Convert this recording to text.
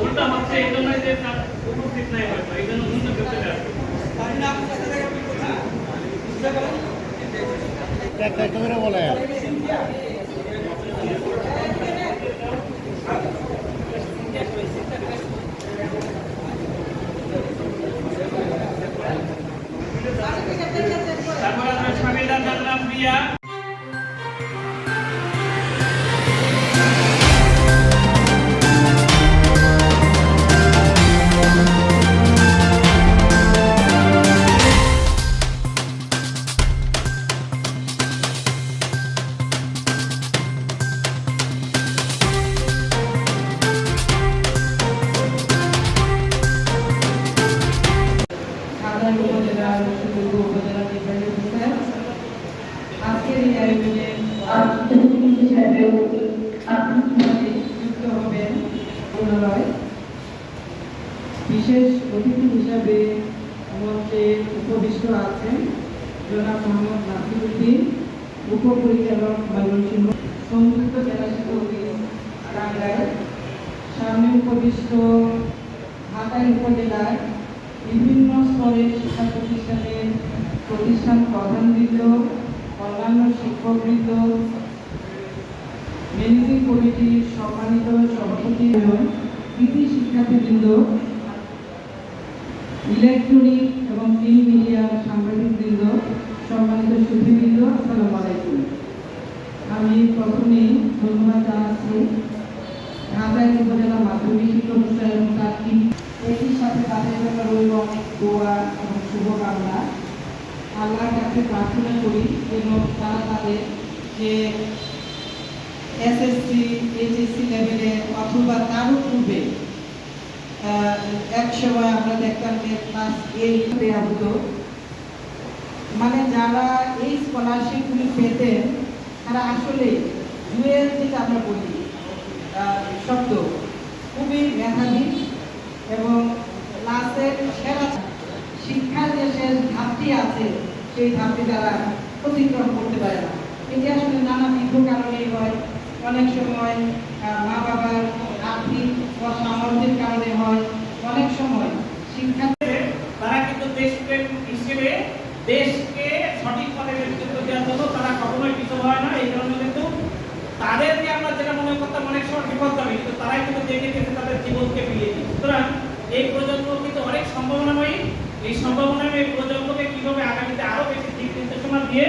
উল্টা হচ্ছে এই জন্য যে তার উপস্থিত নাই হয়তো এই জন্য উল্টো করতে যাচ্ছে একটা একটা করে বলে তারপর আমরা সামিলা জানলাম প্রিয়া রসুলপুর উপজেলা নির্বাহী অফিসার আজকের এই বিশেষ অতিথি হিসাবে মঞ্চে উপবিষ্ট আছেন জনাব মোহাম্মদ নাসিরুদ্দিন উপপরিচালক ময়মনসিংহ সংযুক্ত জেলা শিক্ষা অফিস টাঙ্গাইল সামনে উপবিষ্ট ঢাকাই উপজেলার বিভিন্ন স্তরের শিক্ষা প্রতিষ্ঠানের প্রতিষ্ঠান প্রধানবৃন্দ, অন্যান্য শিক্ষকবৃন্দ, ম্যানেজিং কমিটির সম্মানিত সভাপতি এবং কৃতি শিক্ষার্থীবৃন্দ, ইলেকট্রনিক এবং প্রিন্ট মিডিয়ার সাংবাদিকবৃন্দ, সম্মানিত সুধীবৃন্দ আসসালামু আলাইকুম। আমি প্রথমেই ধন্যবাদ জানাচ্ছি ঢাকায় উপজেলা মাধ্যমিক শিক্ষা অনুষ্ঠান এবং তার টিম একই সাথে তাদের জন্য রইল অনেক দোয়া এবং শুভকামনা। আল্লাহর কাছে প্রার্থনা করি যেন তারা তাদের যে এসএসসি এইচএসসি লেভেলে অথবা তারও পূর্বে এক সময় আমরা দেখতাম যে ক্লাস এইট দেওয়া হতো। মানে যারা এই স্কলারশিপগুলি পেতেন, তারা আসলে জুয়েল যেটা আমরা বলি শব্দ। খুবই মেধাবী এবং ক্লাসের সেরা শিক্ষার যে শেষ ধাপটি আছে, সেই ধাপটি তারা অতিক্রম করতে পারে না। এটি আসলে নানাবিধ কারণেই হয়। অনেক সময় মা বাবার আর্থিক অসামর্থ্যের কারণে হয়। অনেক সময় শিক্ষা তারা কিন্তু দেশপ্রেম হিসেবে দেশকে সঠিক পথে নেতৃত্ব দেওয়ার জন্য তারা কখনোই পিছু হয় না এই কারণে কিন্তু তাদেরকে আমরা যেটা মনে করতাম দিয়ে